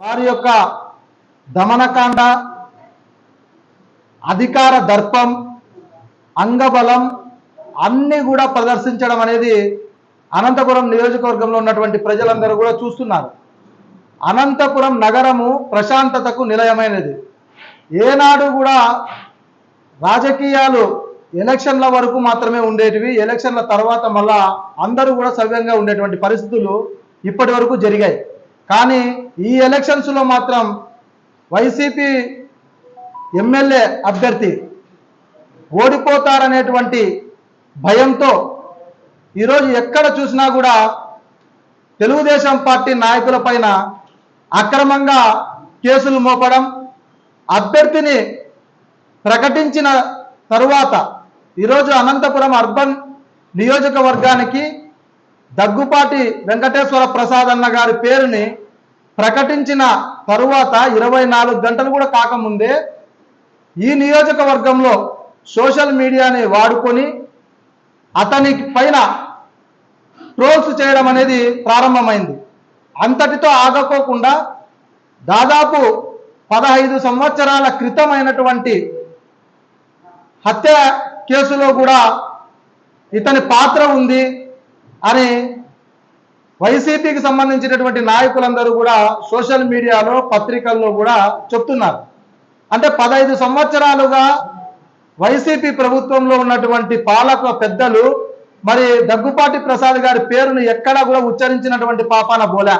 వారి యొక్క దమనకాండ అధికార దర్పం అంగబలం అన్నీ కూడా ప్రదర్శించడం అనేది అనంతపురం నియోజకవర్గంలో ఉన్నటువంటి ప్రజలందరూ కూడా చూస్తున్నారు. అనంతపురం నగరము ప్రశాంతతకు నిలయమైనది. ఏనాడు కూడా రాజకీయాలు ఎలక్షన్ల వరకు మాత్రమే ఉండేటివి. ఎలక్షన్ల తర్వాత మళ్ళా అందరూ కూడా సవ్యంగా ఉండేటువంటి పరిస్థితులు ఇప్పటి వరకు జరిగాయి. కానీ ఈ ఎలక్షన్స్లో మాత్రం వైసీపీ ఎమ్మెల్యే అభ్యర్థి ఓడిపోతారనేటువంటి భయంతో ఈరోజు ఎక్కడ చూసినా కూడా తెలుగుదేశం పార్టీ నాయకుల పైన అక్రమంగా కేసులు మోపడం అభ్యర్థిని ప్రకటించిన తరువాత ఈరోజు అనంతపురం అర్బన్ నియోజకవర్గానికి దగ్గుపాటి వెంకటేశ్వర ప్రసాద్ అన్న గారి పేరుని ప్రకటించిన తరువాత ఇరవై నాలుగు గంటలు కూడా కాకముందే ఈ నియోజకవర్గంలో సోషల్ మీడియాని వాడుకొని అతని పైన ట్రోల్స్ చేయడం అనేది ప్రారంభమైంది. అంతటితో ఆగకోకుండా దాదాపు పదహైదు సంవత్సరాల క్రితమైనటువంటి హత్య కేసులో కూడా ఇతని పాత్ర ఉంది. అని వైసీపీకి సంబంధించినటువంటి నాయకులందరూ కూడా సోషల్ మీడియాలో పత్రికల్లో కూడా చెప్తున్నారు. అంటే పదహైదు సంవత్సరాలుగా వైసీపీ ప్రభుత్వంలో ఉన్నటువంటి పాలక పెద్దలు మరి దగ్గుపాటి ప్రసాద్ గారి పేరును ఎక్కడా కూడా ఉచ్చరించినటువంటి పాపాన బోలా.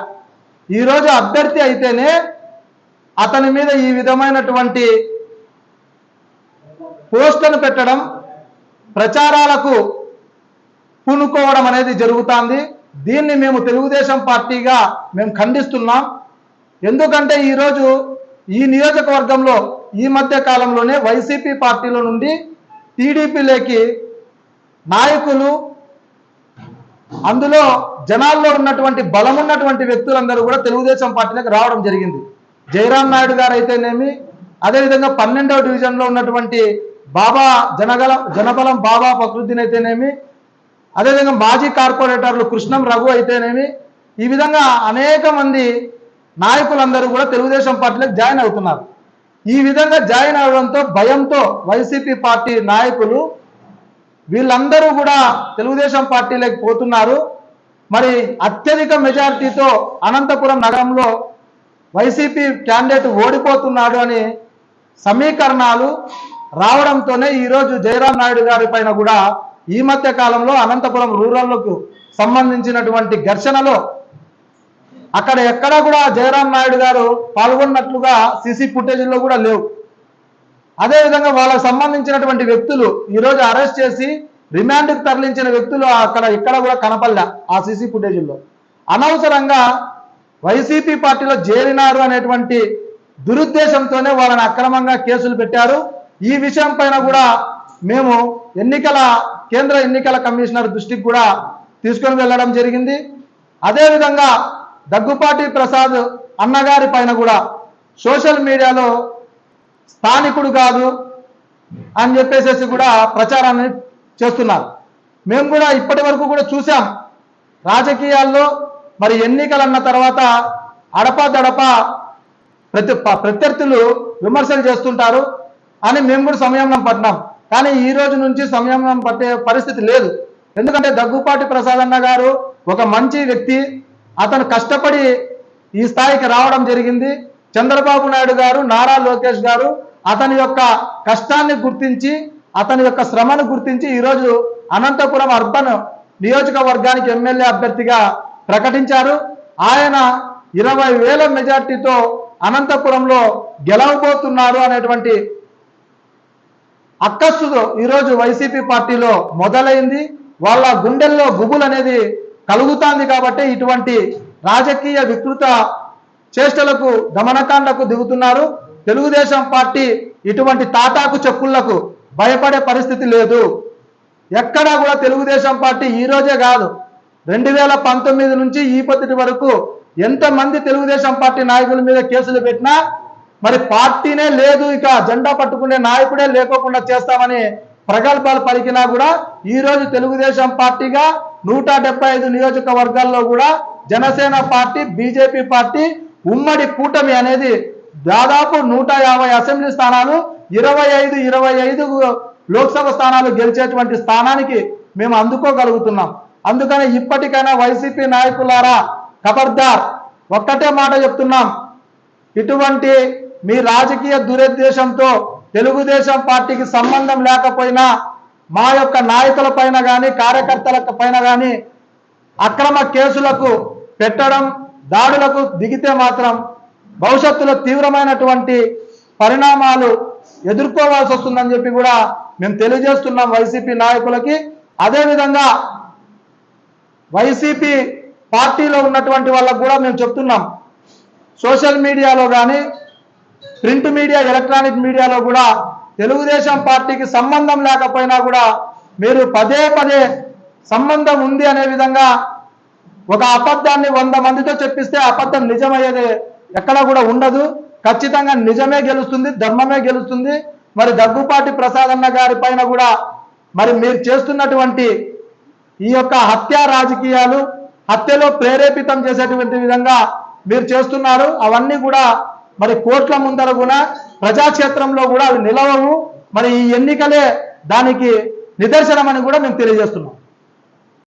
ఈరోజు అభ్యర్థి అయితేనే అతని మీద ఈ విధమైనటువంటి పోస్టులను పెట్టడం ప్రచారాలకు పూనుకోవడం అనేది జరుగుతుంది. దీన్ని మేము తెలుగుదేశం పార్టీగా మేము ఖండిస్తున్నాం. ఎందుకంటే ఈరోజు ఈ నియోజకవర్గంలో ఈ మధ్య కాలంలోనే వైసీపీ పార్టీలో నుండి టీడీపీలోకి నాయకులు అందులో జనాల్లో ఉన్నటువంటి బలం ఉన్నటువంటి వ్యక్తులందరూ కూడా తెలుగుదేశం పార్టీలోకి రావడం జరిగింది. జయరాం నాయుడు గారు అయితేనేమి అదేవిధంగా పన్నెండవ డివిజన్లో ఉన్నటువంటి బాబా జనగల జనబలం బాబా ఫక్రుద్దీన్ అయితేనేమి అదేవిధంగా మాజీ కార్పొరేటర్లు కృష్ణం రఘు అయితేనేమి ఈ విధంగా అనేక మంది నాయకులందరూ కూడా తెలుగుదేశం పార్టీలకు జాయిన్ అవుతున్నారు. ఈ విధంగా జాయిన్ అవడంతో భయంతో వైసీపీ పార్టీ నాయకులు వీళ్ళందరూ కూడా తెలుగుదేశం పార్టీలోకి పోతున్నారు. మరి అత్యధిక మెజారిటీతో అనంతపురం నగరంలో వైసీపీ క్యాండిడేట్ ఓడిపోతున్నాడు అని సమీకరణాలు రావడంతోనే ఈరోజు జయరాం నాయుడు గారి పైన కూడా ఈ మధ్య కాలంలో అనంతపురం రూరల్కు సంబంధించినటువంటి ఘర్షణలో అక్కడ ఎక్కడా కూడా జయరాం నాయుడు గారు పాల్గొన్నట్లుగా సీసీ ఫుటేజీల్లో కూడా లేవు. అదేవిధంగా వాళ్ళకు సంబంధించినటువంటి వ్యక్తులు ఈరోజు అరెస్ట్ చేసి రిమాండ్కి తరలించిన వ్యక్తులు అక్కడ ఇక్కడ కూడా కనపడలే ఆ సీసీ ఫుటేజీల్లో అనవసరంగా వైసీపీ పార్టీలో చేరినారు అనేటువంటి దురుద్దేశంతోనే వాళ్ళని అక్రమంగా కేసులు పెట్టారు. ఈ విషయం పైన కూడా మేము ఎన్నికల కేంద్ర ఎన్నికల కమిషనర్ దృష్టికి కూడా తీసుకొని వెళ్ళడం జరిగింది. అదేవిధంగా దగ్గుపాటి ప్రసాద్ అన్నగారి పైన కూడా సోషల్ మీడియాలో స్థానికుడు కాదు అని చెప్పేసేసి కూడా ప్రచారాన్ని చేస్తున్నారు. మేము కూడా ఇప్పటి వరకు కూడా చూసాం రాజకీయాల్లో మరి ఎన్నికలు అన్న తర్వాత అడప దడప ప్రతి ప్రత్యర్థులు విమర్శలు చేస్తుంటారు అని మేము కూడా సంయమనం పడ్డాం కానీ ఈ రోజు నుంచి సంయమనం పట్టే పరిస్థితి లేదు. ఎందుకంటే దగ్గుపాటి ప్రసాదన్న గారు ఒక మంచి వ్యక్తి. అతను కష్టపడి ఈ స్థాయికి రావడం జరిగింది. చంద్రబాబు నాయుడు గారు నారా లోకేష్ గారు అతని యొక్క కష్టాన్ని గుర్తించి అతని యొక్క శ్రమను గుర్తించి ఈరోజు అనంతపురం అర్బన్ నియోజకవర్గానికి ఎమ్మెల్యే అభ్యర్థిగా ప్రకటించారు. ఆయన ఇరవై వేల మెజార్టీతో అనంతపురంలో గెలవబోతున్నారు అనేటువంటి అక్కస్సుతో ఈరోజు వైసీపీ పార్టీలో మొదలైంది. వాళ్ళ గుండెల్లో గుబులు అనేది కలుగుతాంది కాబట్టి ఇటువంటి రాజకీయ వికృత చేష్టలకు దమనకాండకు దిగుతున్నారు. తెలుగుదేశం పార్టీ ఇటువంటి తాటాకు చెప్పుళ్ళకు భయపడే పరిస్థితి లేదు. ఎక్కడా కూడా తెలుగుదేశం పార్టీ ఈరోజే కాదు. రెండు వేల పంతొమ్మిది నుంచి ఈ పొద్దుటి వరకు ఎంతమంది తెలుగుదేశం పార్టీ నాయకుల మీద కేసులు పెట్టినా మరి పార్టీనే లేదు ఇక జెండా పట్టుకునే నాయకుడే లేకోకుండా చేస్తామని ప్రగల్భాలు పలికినా కూడా ఈ రోజు తెలుగుదేశం పార్టీగా నూట డెబ్బై ఐదు నియోజకవర్గాల్లో కూడా జనసేన పార్టీ బీజేపీ పార్టీ ఉమ్మడి కూటమి అనేది దాదాపు నూట యాభై అసెంబ్లీ స్థానాలు ఇరవై ఐదు ఇరవై ఐదు లోక్సభ స్థానాలు గెలిచేటువంటి స్థానానికి మేము అందుకోగలుగుతున్నాం. అందుకని ఇప్పటికైనా వైసీపీ నాయకులారా ఖబర్దార్ ఒక్కటే మాట చెప్తున్నాం. ఇటువంటి మీ రాజకీయ దురుద్దేశంతో తెలుగుదేశం పార్టీకి సంబంధం లేకపోయినా మా యొక్క నాయకుల పైన కానీ కార్యకర్తల పైన కానీ అక్రమ కేసులకు పెట్టడం దాడులకు దిగితే మాత్రం భవిష్యత్తులో తీవ్రమైనటువంటి పరిణామాలు ఎదుర్కోవాల్సి వస్తుందని చెప్పి కూడా మేము తెలియజేస్తున్నాం వైసీపీ నాయకులకి. అదేవిధంగా వైసీపీ పార్టీలో ఉన్నటువంటి వాళ్ళకు కూడా మేము చెప్తున్నాం. సోషల్ మీడియాలో కానీ ప్రింట్ మీడియా ఎలక్ట్రానిక్ మీడియాలో కూడా తెలుగుదేశం పార్టీకి సంబంధం లేకపోయినా కూడా మీరు పదే పదే సంబంధం ఉంది అనే విధంగా ఒక అబద్ధాన్ని వంద మందితో చెప్పిస్తే అబద్ధం నిజమయ్యేది ఎక్కడ కూడా ఉండదు. ఖచ్చితంగా నిజమే గెలుస్తుంది ధర్మమే గెలుస్తుంది. మరి దగ్గుపాటి ప్రసాద్ అన్న గారి పైన కూడా మరి మీరు చేస్తున్నటువంటి ఈ యొక్క హత్యా రాజకీయాలు హత్యలో ప్రేరేపితం చేసేటువంటి విధంగా మీరు చేస్తున్నారు అవన్నీ కూడా మరి కోర్టుల ముందర కూడా ప్రజాక్షేత్రంలో కూడా అవి నిలవవు. మరి ఈ ఎన్నికలే దానికి నిదర్శనమని కూడా మేము తెలియజేస్తున్నాం.